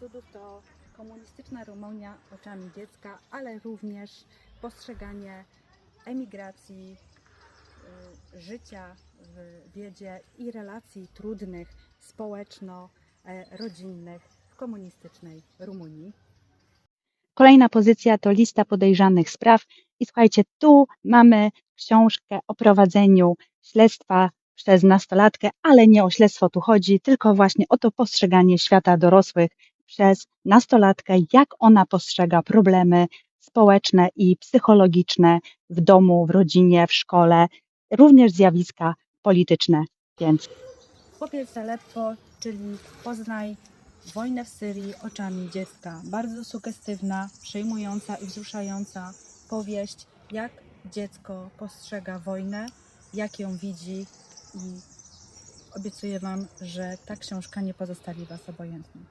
Cudów to komunistyczna Rumunia oczami dziecka, ale również postrzeganie emigracji, y, życia w biedzie i relacji trudnych społeczno-rodzinnych w komunistycznej Rumunii. Kolejna pozycja to lista podejrzanych spraw. I słuchajcie, tu mamy książkę o prowadzeniu śledztwa przez nastolatkę, ale nie o śledztwo tu chodzi, tylko właśnie o to postrzeganie świata dorosłych przez nastolatkę, jak ona postrzega problemy społeczne i psychologiczne w domu, w rodzinie, w szkole, również zjawiska polityczne. Więc Chłopiec z Aleppo, czyli Poznaj wojnę w Syrii oczami dziecka. Bardzo sugestywna, przejmująca i wzruszająca powieść, jak dziecko postrzega wojnę, jak ją widzi i obiecuję Wam, że ta książka nie pozostawi Was obojętnym.